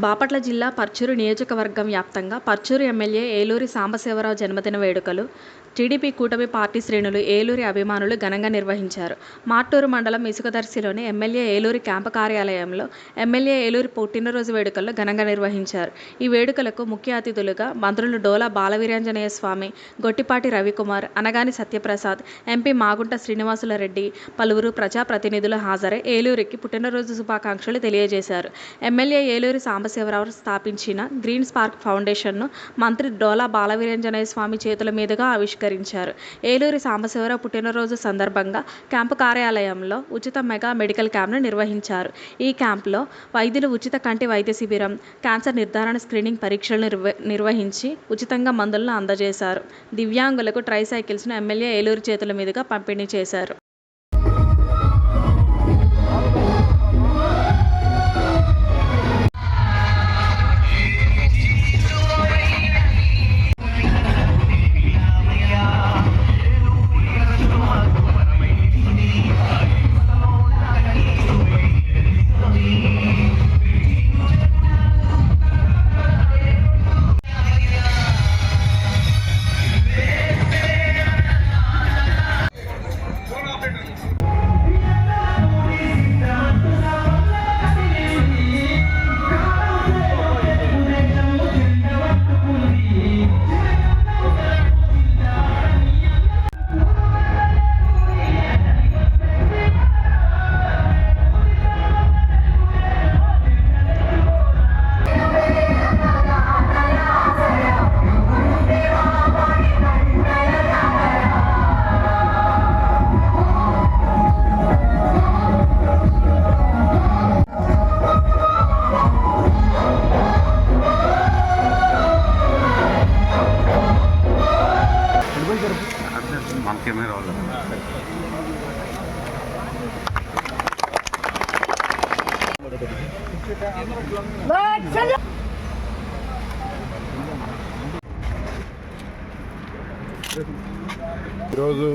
బాపట్ల జిల్లా పర్చూరు నియోజకవర్గం వ్యాప్తంగా పర్చూరు ఎమ్మెల్యే ఏలూరి సాంబశివరావు జన్మదిన వేడుకలు టీడీపీ కూటమి పార్టీ శ్రేణులు ఏలూరి అభిమానులు ఘనంగా నిర్వహించారు. మార్టూరు మండలం ఇసుకదర్శిలోని ఎమ్మెల్యే ఏలూరి క్యాంపు కార్యాలయంలో ఎమ్మెల్యే ఏలూరి పుట్టినరోజు వేడుకల్లో ఘనంగా నిర్వహించారు. ఈ వేడుకలకు ముఖ్య అతిథులుగా మంత్రులు డోలా బాలవీరాంజనేయ స్వామి, గొట్టిపాటి రవికుమార్, అనగాని సత్యప్రసాద్, ఎంపీ మాగుంట శ్రీనివాసులరెడ్డి పలువురు ప్రజాప్రతినిధులు హాజరై ఏలూరికి పుట్టినరోజు శుభాకాంక్షలు తెలియజేశారు. ఎమ్మెల్యే ఏలూరి సాంబశివరావు స్థాపించిన గ్రీన్ స్పార్క్ ఫౌండేషన్ను మంత్రి డోలా బాలవీరాంజనేయ స్వామి చేతుల మీదుగా ఆవిష్కరించారు. ఏలూరి సాంబశివరావు పుట్టినరోజు సందర్భంగా క్యాంపు కార్యాలయంలో ఉచిత మెగా మెడికల్ క్యాంప్ను నిర్వహించారు. ఈ క్యాంపులో వైద్యులు ఉచిత కంటి వైద్య శిబిరం, క్యాన్సర్ నిర్ధారణ స్క్రీనింగ్ పరీక్షలు నిర్వహించి ఉచితంగా మందులను అందజేశారు. దివ్యాంగులకు ట్రై సైకిల్స్ను ఎమ్మెల్యే ఏలూరు చేతుల మీదుగా పంపిణీ చేశారు. ఈరోజు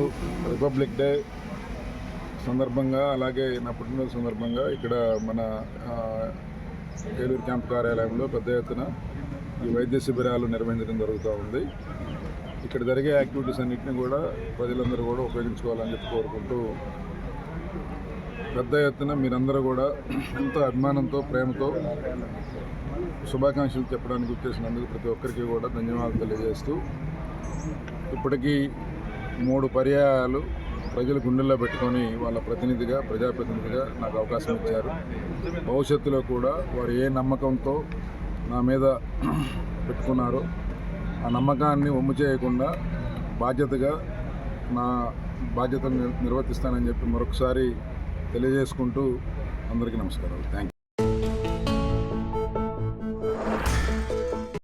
రిపబ్లిక్ డే సందర్భంగా అలాగే నా పుట్టినరోజు సందర్భంగా ఇక్కడ మన ఏలూరు క్యాంప్ కార్యాలయంలో పెద్ద ఎత్తున ఈ వైద్య శిబిరాలు నిర్వహించడం జరుగుతూ ఉంది. ఇక్కడ జరిగే యాక్టివిటీస్ అన్నింటినీ కూడా ప్రజలందరూ కూడా ఉపయోగించుకోవాలని చెప్పి కోరుకుంటూ పెద్ద ఎత్తున మీరందరూ కూడా ఎంతో అభిమానంతో ప్రేమతో శుభాకాంక్షలు చెప్పడానికి వచ్చేసినందుకు ప్రతి ఒక్కరికి కూడా ధన్యవాదాలు తెలియజేస్తూ ఇప్పటికీ మూడు పర్యాయాలు ప్రజల గుండెల్లో పెట్టుకొని వాళ్ళ ప్రతినిధిగా ప్రజాప్రతినిధిగా నాకు అవకాశం ఇచ్చారు. భవిష్యత్తులో కూడా వారు ఏ నమ్మకంతో నా మీద పెట్టుకున్నారో ఆ నమ్మకాన్ని ఒమ్ము చేయకుండా బాధ్యతగా నా బాధ్యతను నిర్వర్తిస్తానని చెప్పి మరొకసారి తెలియజేసుకుంటూ అందరికీ నమస్కారాలు. Thank you